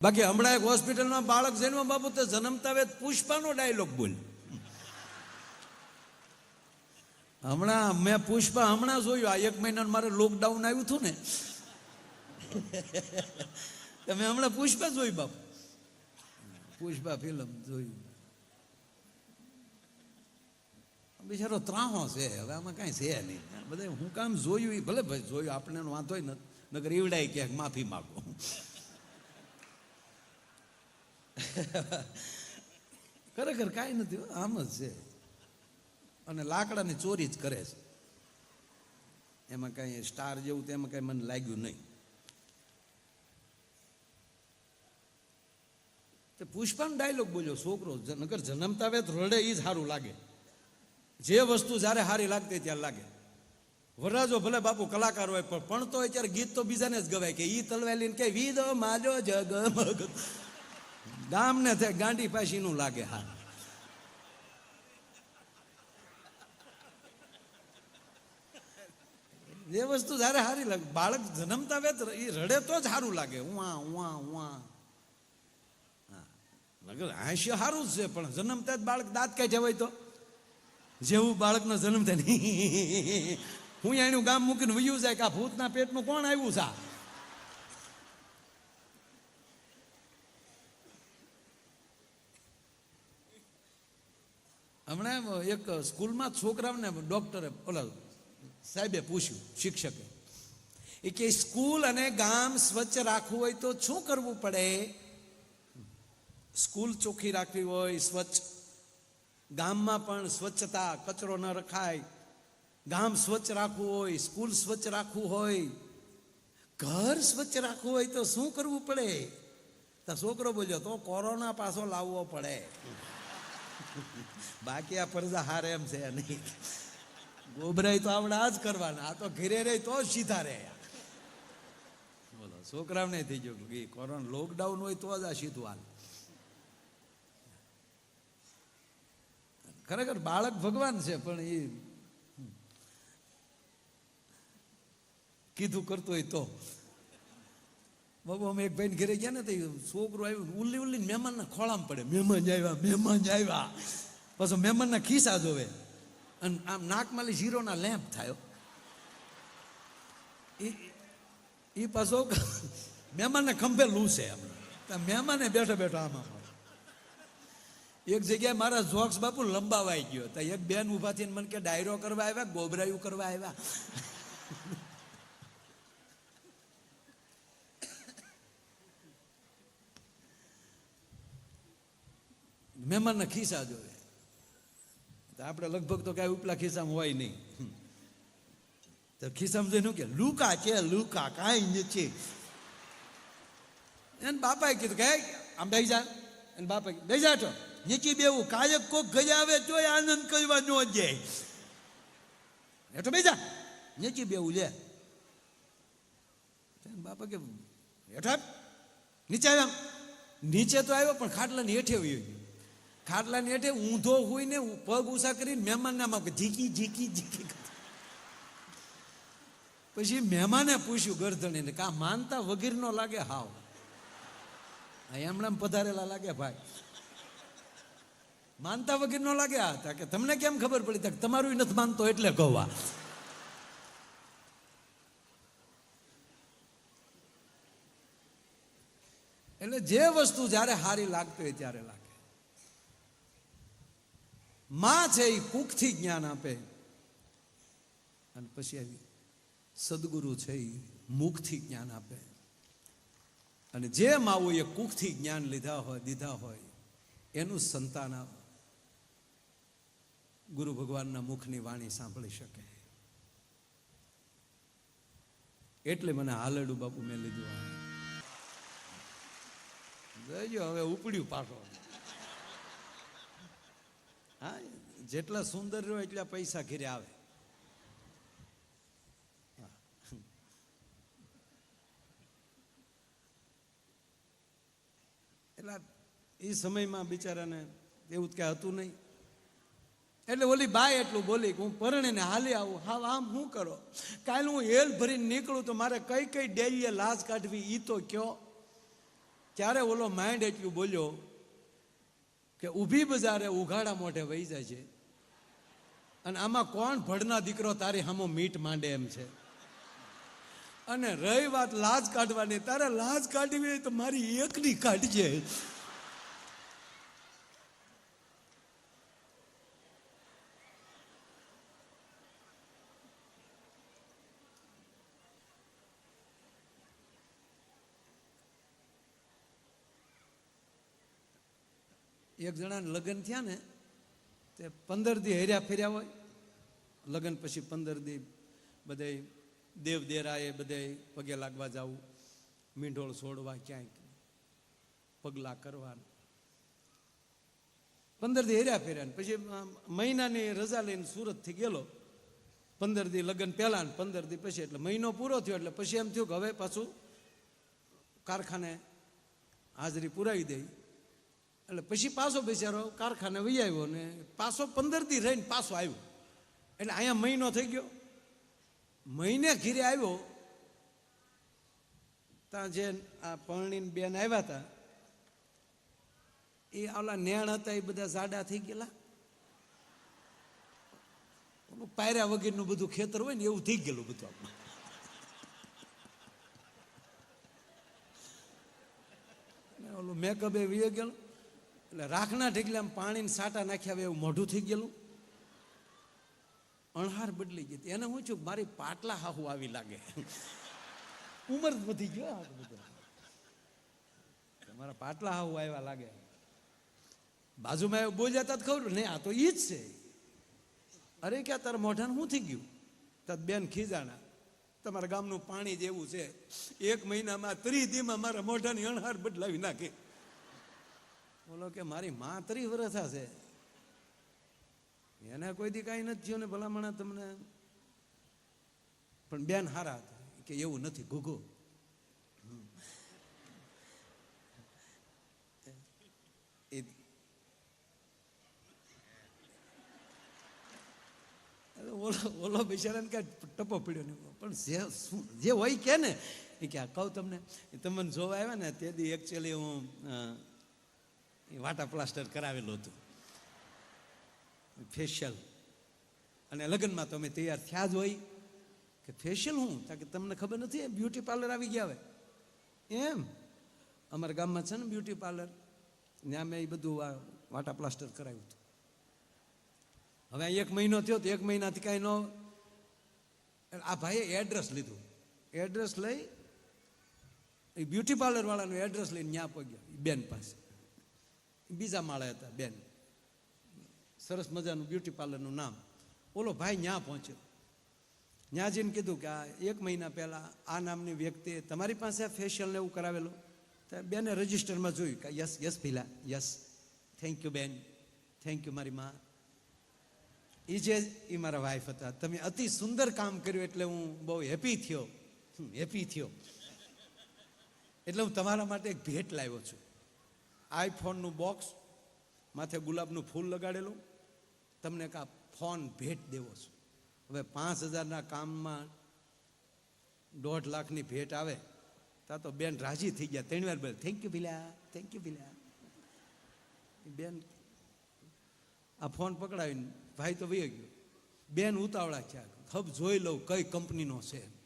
બાકી હમણાં એક હોસ્પિટલમાં બાળક જન્મ બાબુ તો જન્મતા વેત પુષ્પાનો ડાયલોગ બોલ. હમણાં મેં પુષ્પા હમણાં જોયું, આ એક મહિના મારે લોકડાઉન આવ્યું હતું ને. તમે હમણાં પુષ્પા જોઈ બાપુ. પુષ્પા ફિલ્મ જોયું બિચારો ત્રાહો છે, હવે આમાં કાંઈ છે નહીં. બધા હું કામ જોયું એ ભલે ભાઈ જોયું આપણે વાંધો ન નગર ઈવડાય ક્યાંક, માફી માગો. ખરેખર કાંઈ નથી આમ જ છે. અને લાકડાની ચોરી જ કરે છે. એમાં કાંઈ સ્ટાર જેવું તો એમાં કાંઈ મને લાગ્યું નહીં. તે પુષ્પાનો ડાયલોગ બોલ્યો, છોકરો નકર જન્મતા વેત રડે એ સારું લાગે. જે વસ્તુ જ્યારે સારી લાગતી ત્યારે લાગે. વરરાજો ભલે બાપુ કલાકાર હોય, પણ પણ તો અત્યારે ગીત તો બીજાને જ ગવાય કે ઈ તલવાઈ કે વિદો માજો જગમગ. ગામને થાય, ગાંડી પાસીનું લાગે હા. જે વસ્તુ જ્યારે સારી લાગે, બાળક જન્મતા વેત એ રડે તો જ સારું લાગે ઉવા ઉવા ઉવા હાસ્ય સારું જ છે, પણ જન્મતા જ બાળક દાંત કાઢ્યા હોય તો. જેવું બાળકનો જન્મ થાય હું એનું ગામ મૂકીને વયું જાય કે આ ભૂતના પેટનું કોણ આવ્યું છે? હમણાં એક સ્કૂલમાં છોકરાઓને ડૉક્ટરે ઓલા સાહેબે પૂછ્યું, શિક્ષકે, એ કે સ્કૂલ અને ગામ સ્વચ્છ રાખવું હોય તો શું કરવું પડે? સ્કૂલ ચોખ્ખી રાખવી હોય, સ્વચ્છ. ગામમાં પણ સ્વચ્છતા કચરો ન રખાય. ગામ સ્વચ્છ રાખવું હોય, સ્કૂલ સ્વચ્છ રાખવું હોય. ઘર સ્વચ્છ રાખવું હોય તો શું કરવું પડે? તો છોકરો બોલ્યો, તો કોરોના પાછો લાવવો પડે. બાકી આ પરજા હારે એમ છે નહીં. ગોબરાઈ તો આપણે આ જ કરવાના. આ તો ઘરે રહી તો સીધા રહે. બોલો છોકરાઓને થઈ ગયો કે કોરોના લોકડાઉન હોય તો જ આ સીધું હાલ. ખરેખર બાળક ભગવાન છે, પણ એ કીધું કરતો હોય તો. બાબુ, અમે એક ભાઈને ઘરે ગયા ને તો છોકરો આવ્યું ઉલ્લી ઉલ્લી મહેમાનના ખોળામાં પડે. મહેમાન આવ્યા મહેમાન આવ્યા. પાછો મહેમાનના ખિસ્સા જોવે. અને આમ નાકમાં ઝીરોના લેમ્પ થયો એ પાછો મહેમાનને ખંભે લૂસે એમ. મહેમાને બેઠો બેઠો આમાં એક જગ્યાએ મારા જોક્સ બાપુ લંબાવાઈ ગયો. તો એક બેન ઊભા થઈને મને કે, ડાયરો કરવા આવ્યા, ગોબરાયું કરવા આવ્યા? મહેમાનના ખિસ્સા તો આપણે લગભગ તો કાંઈ ઉપલા ખિસ્સામાં હોય નહીં. તો ખિસ્સામાં જોઈને કે લુકા છે લુકા કાંઈ નથી એને બાપાએ કીધું કે "હે, આમ બેસી જા. એને બાપા બેસી જા છો નીચી બેવું કાયક કોક ગજે આવે તોય આનંદ કરવા ન જાય હેઠો બેસી જા. નીચી બેવું લે. બાપા કે હેઠા નીચે આવ્યા નીચે તો આવ્યો પણ ખાટલાની હેઠે આવી ગયો. ખાટલાની હેઠે ઊંધો હોય ને પગ ઉષા કરીને મહેમાનને આમ ઝીકી ઝીકી ઝીકી. પછી મહેમાને પૂછ્યું ગરધણીને કા માનતા વગેરેનો લાગે? હાવ. એમણે પધારેલા લાગે ભાઈ. માનતા વગેરેનો લાગે? આ તા કે તમને કેમ ખબર પડી? તા તમારું નથી માનતો એટલે કહવા એટલે જે વસ્તુ જ્યારે હારી લાગતી હોય ત્યારે લાગે. માં છે એ કુખથી જ્ઞાન આપે. અને પછી આવી, સદગુરુ છે એ મુખથી જ્ઞાન આપે. અને જે માઓએ કુખથી જ્ઞાન લીધા હોય, દીધા હોય, એનું સંતાન ગુરુ ભગવાનના મુખની વાણી સાંભળી શકે. એટલે મને હાલડું બાપુ મેં લીધું હવે ઉપડ્યું પાછો. હા, જેટલા સુંદર રહ્યો એટલા પૈસા ઘેરે આવે. એટલે એ સમયમાં બિચારાને એવું કાંઈ હતું નહીં. એટલે ઓલી બાય એટલું બોલી કે હું પરણીને હાલી આવું. હા આમ શું કરો? કાલે હું હેલ ભરીને નીકળું તો મારે કઈ કઈ ડેલીએ લાશ કાઢવી એ તો કયો? ત્યારે ઓલો માઇન્ડ એટલું બોલ્યો કે ઊભી બજારે ઉઘાડા મોઢે વહી જાય છે. અને આમાં કોણ ભડના દીકરો તારી હામો મીટ માંડે એમ છે. અને રહી વાત લાજ કાઢવાની. તારે લાજ કાઢવી તો મારી એકની કાઢજે. એક જણાને લગ્ન થયા ને, તે પંદર દી હેર્યા ફેર્યા હોય. લગ્ન પછી પંદર દી બધે દેવ દેરાએ બધે પગે લાગવા જવું, મીંઢોળ છોડવા ક્યાંક પગલા કરવા પંદર દી હેર્યા ફેર્યા પછી મહિનાની રજા લઈને સુરતથી ગયેલો. પંદર દી લગ્ન પહેલાં ને પંદર દી પછી, એટલે મહિનો પૂરો થયો, એટલે પછી એમ થયું કે હવે પાછું કારખાને હાજરી પુરાવી દઈ એટલે પછી પાછો બિચારો કારખાને વહી આવ્યો ને પાછો પંદર દી રહીને પાછો આવ્યો. એટલે અહીંયા મહિનો થઈ ગયો. મહિને ઘીરે આવ્યો. ત્યાં જે આ પરણીન બેન આવ્યા હતા, એ ઓલા નેણ હતા, એ બધા જાડા થઈ ગયેલા. ઓલું પાયરા વગેરેનું બધું ખેતર હોય ને એવું થઈ ગયેલું બધું આપણે ઓલું મેકઅપ એ વીએ ગયેલું. એટલે રાખના ઢીકલે આમ પાણીને સાટા નાખ્યા હવે એવું મોઢું થઈ ગયેલું. અણહાર બદલી ગઈ. એને હું છું મારી પાટલા હાહુ આવી લાગે. ઉંમર વધી ગયો મારા પાટલા હાહુ આવ્યા લાગે. બાજુમાં એવું બોલ્યા તા ખબર નહીં, આ તો ઈ જ છે. અરે ક્યાં તારા મોઢાને શું થઈ ગયું? તાર બેન ખીજાણા. તમારા ગામનું પાણી જેવું છે. એક મહિનામાં ત્રીસ દીમાં મારા મોઢાની અણહાર બદલાવી નાખે. બોલો કે મારી માં ત્રી વર્ષ છે એને કોઈ દી કાંઈ નથી થયું ને ભલામણા તમને? પણ બેન હારા હતા, કે એવું નથી, ઘૂઘો. ઓલો ઓલો બિચારાને કાંઈ ટપો પડ્યો નહીં પણ જે શું, જે હોય કે ને, એ કે કહું તમને તમને જોવા આવ્યા ને, તે દી એકચ્યુઅલી હું એ વાટા પ્લાસ્ટર કરાવેલું હતું. ફેશિયલ અને લગ્નમાં તો અમે તૈયાર થયા જ હોય કે ફેશિયલ હું? કે તમને ખબર નથી બ્યુટી પાર્લર આવી ગયા હવે. એમ? અમારા ગામમાં છે ને બ્યુટી પાર્લર ત્યાં મેં એ બધું વાટા પ્લાસ્ટર કરાવ્યું હતું. હવે એક મહિનો થયો તો એક મહિનાથી કાંઈ ન આ ભાઈએ એડ્રેસ લીધું. એડ્રેસ લઈ એ બ્યુટી પાર્લર વાળાનું એડ્રેસ લઈને ત્યાં પહોંચ્યા બેન પાસે. બીજા માળે હતા, બેન. સરસ મજાનું બ્યુટી પાર્લરનું નામ. ઓલો ભાઈ ત્યાં પહોંચ્યો. ત્યાં જઈને કીધું કે આ એક મહિના પહેલાં આ નામની વ્યક્તિએ તમારી પાસે ફેશિયલ ને એવું કરાવેલું? તો બેને રજિસ્ટરમાં જોયું કે yes yes Bhila yes. Thank you બેન. થેન્ક યુ મારી માં. એ જે એ મારા વાઈફ હતા. તમે અતિ સુંદર કામ કર્યું એટલે હું બહુ હેપી થયો. હેપી થયો. એટલે હું તમારા માટે એક ભેટ લાવ્યો છું. આઈફોનનું બોક્સ, માથે ગુલાબનું ફૂલ લગાડેલું. તમને આ ફોન ભેટ દેવો છું. હવે પાંચ હજારના કામમાં દોઢ લાખની ભેટ આવે ત્યાં તો બેન રાજી થઈ ગયા. ત્રણ વાર બોલે thank you Bhila thank you Bhila. બેન આ ફોન પકડાવીને ભાઈ તો વહી ગયો. બેન ઉતાવળા છે. ખબ જોઈ લઉં કઈ કંપનીનો છે.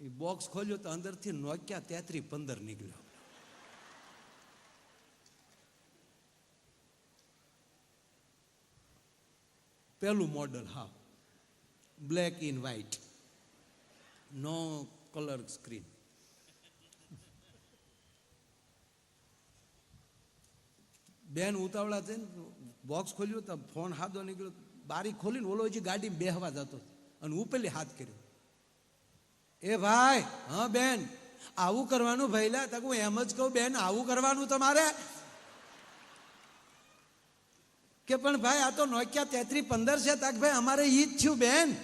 એ બોક્સ ખોલ્યો તો અંદરથી નોક્યા તેત્રી પંદર નીકળ્યો. પહેલું મોડલ હા. બ્લેક ઇન વ્હાઇટ નો કલર સ્ક્રીન બેન ઉતાવળા થઈને બોક્સ ખોલ્યું તો ફોન હાથો નીકળ્યો. બારી ખોલીને ઓલો હજી ગાડી બેહવા જતો. અને ઉપેલી હાથ કર્યો. એ ભાઈ, હા બેન, આવું કરવાનું ભૈલા તક હું એમ જ કહું, બેન, આવું કરવાનું તમારે. કે પણ ભાઈ, આ તો નોકિયા તેત્રી પંદર છે. તક ભાઈ, અમારે ઈ જ થયું, બેન.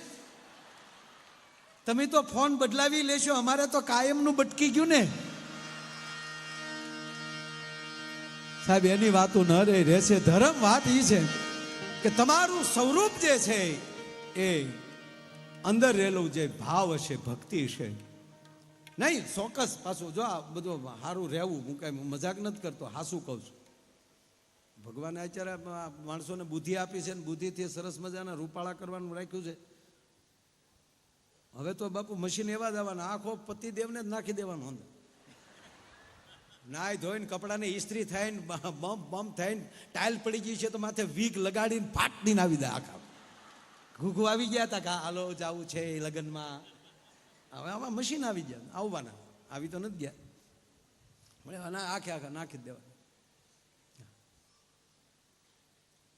તમે તો ફોન બદલાવી લેશો, અમારે તો કાયમનું બટકી ગયું ને. સાહેબ, એની વાતો ન રહે, રહેશે. ધર્મ વાત એ છે કે તમારું સ્વરૂપ જે છે એ અંદર રહેલું જે ભાવ હશે, ભક્તિ છે નહીં, ચોક્કસ પાછું જો આ બધું સારું રહેવું, હું કાંઈ મજાક નથી કરતો, હાસું કહું છું. ભગવાને અત્યારે માણસોને બુદ્ધિ આપી છે ને બુદ્ધિથી સરસ મજાના રૂપાળા કરવાનું રાખ્યું છે. હવે તો બાપુ મશીન એવા જ આવવાના, આખો પતિદેવને જ નાખી દેવાનો અંદર. નાય ધોઈને કપડાને ઇસ્ત્રી થાય ને બમ્પ બમ્પ થાય ને ટાઇલ પડી ગઈ છે તો માથે વીક લગાડીને ફાટડીને આવી દે આખા ઘૂઘુ આવી ગયા હતા કે હાલો જવું છે લગ્નમાં. હવે આમાં મશીન આવી ગયા, આવવાના. આવી તો નથી ગયા. મળે આખે આખા નાખી દેવા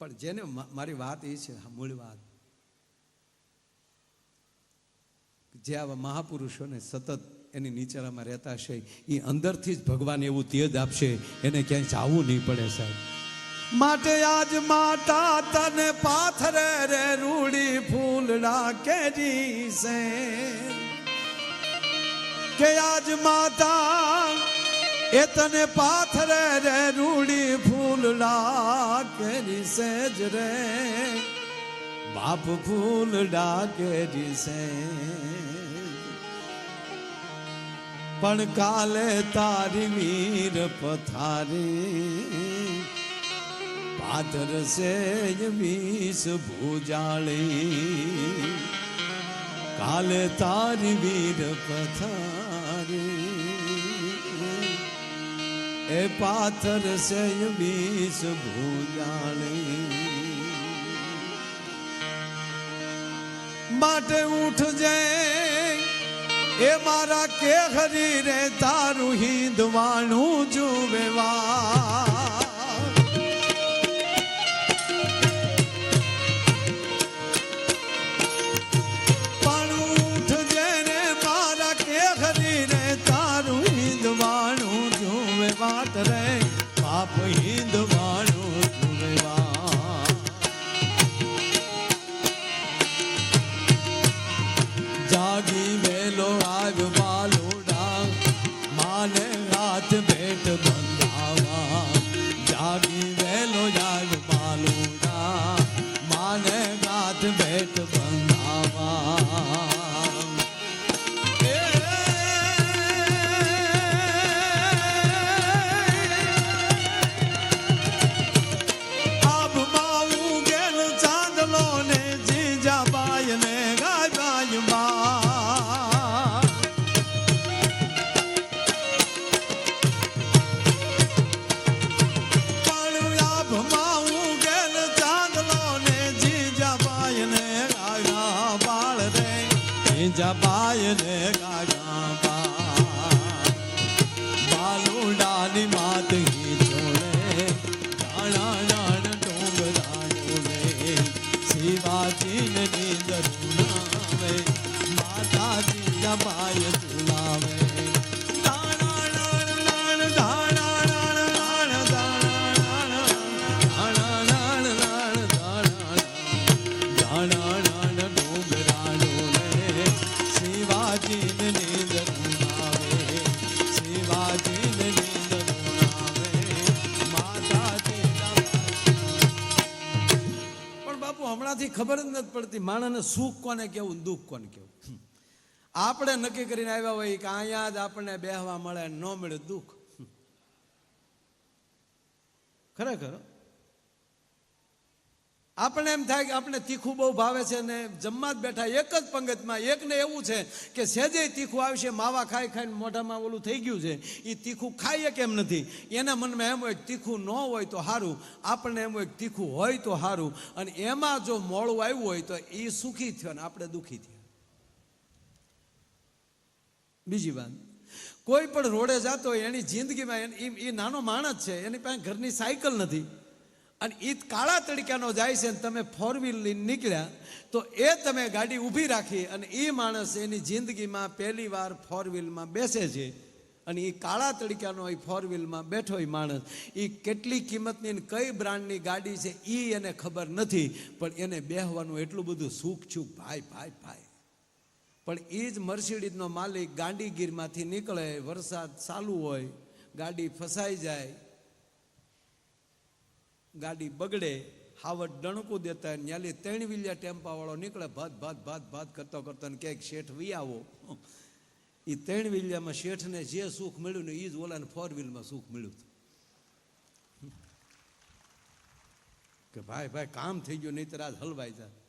પણ જેને મારી વાત એ છે મૂળ વાત. જે આવા મહાપુરુષોને સતત એની નીચારામાં રહેતા છે એ અંદરથી જ ભગવાન એવું તેજ આપશે, એને ક્યાંય જાવું નહીં પડે સાહેબ. માટે આજ માતા તને પાથરે રે રૂડી ફૂલડા કેરી છે કે આજ માતા એ તને પાથરે રે રૂડી ફૂલડા કેરી સેજ રે બાપ ફૂલડા કેરી સે પણ કાલે તારી વીર પથારી પાદર સેજ વીસ ભૂજાળી કાલે તારી વીર પથારી એ પાથર સે વીસ ભૂજાળી માટે ઉઠજે એ મારા કે હરી રે તારું હિંદવાણું જુવેવા પણ જીજાબાઈ ને ગાયા માણસને સુખ કોને કેવું દુઃખ કોને કેવું આપણે નક્કી કરીને આવ્યા હોય કે અહીંયા જ આપણને બેહવા મળે ન મળે દુઃખ. ખરેખર? આપણે એમ થાય કે આપણે તીખું બહુ ભાવે છે ને જમવા જ બેઠા એક જ પંગતમાં એકને એવું છે કે સેજે તીખું આવશે, માવા ખાઈ ખાઈને મોઢામાં ઓલું થઈ ગયું છે. એ તીખું ખાઈએ કેમ નથી? એના મનમાં એમ હોય તીખું ન હોય તો સારું આપણને એમ હોય તીખું હોય તો સારું અને એમાં જો મોડું આવ્યું હોય તો એ સુખી થયો ને આપણે દુઃખી થયા. બીજી વાત, કોઈ પણ રોડે જતો હોય, એની જિંદગીમાં એ નાનો માણસ છે, એની પાસે ઘરની સાયકલ નથી. અને એ કાળા તડકાનો જાય છે તમે ફોર વ્હીલ લઈને નીકળ્યા, તો એ તમે ગાડી ઊભી રાખી અને એ માણસ એની જિંદગીમાં પહેલી વાર ફોર વ્હીલમાં બેસે છે. અને એ કાળા તડકાનો એ ફોર વ્હીલમાં બેઠો એ માણસ. એ કેટલી કિંમતની કઈ બ્રાન્ડની ગાડી છે એ એને ખબર નથી, પણ એને બેહવાનું એટલું બધું સુખ છુક ભાઈ ભાઈ ભાઈ. પણ એ જ મર્સિડીઝનો માલિક ગાંડીગીરમાંથી નીકળે, વરસાદ ચાલુ હોય, ગાડી ફસાઈ જાય ગાડી બગડે હાવટ ડણકું દેતા ન્યાલી ત્રણ વિલિયા ટેમ્પાવાળો નીકળે, ભાત ભાત ભાત ભાત કરતો કરતો ને ક્યાંક શેઠ વી આવો. એ ત્રણ વિલિયામાં શેઠને જે સુખ મળ્યું ને એ જ ઓલાને ફોર વ્હીલમાં સુખ મળ્યું કે ભાઈ ભાઈ, કામ થઈ ગયું, નહીતર આજ હલવાઈ જાય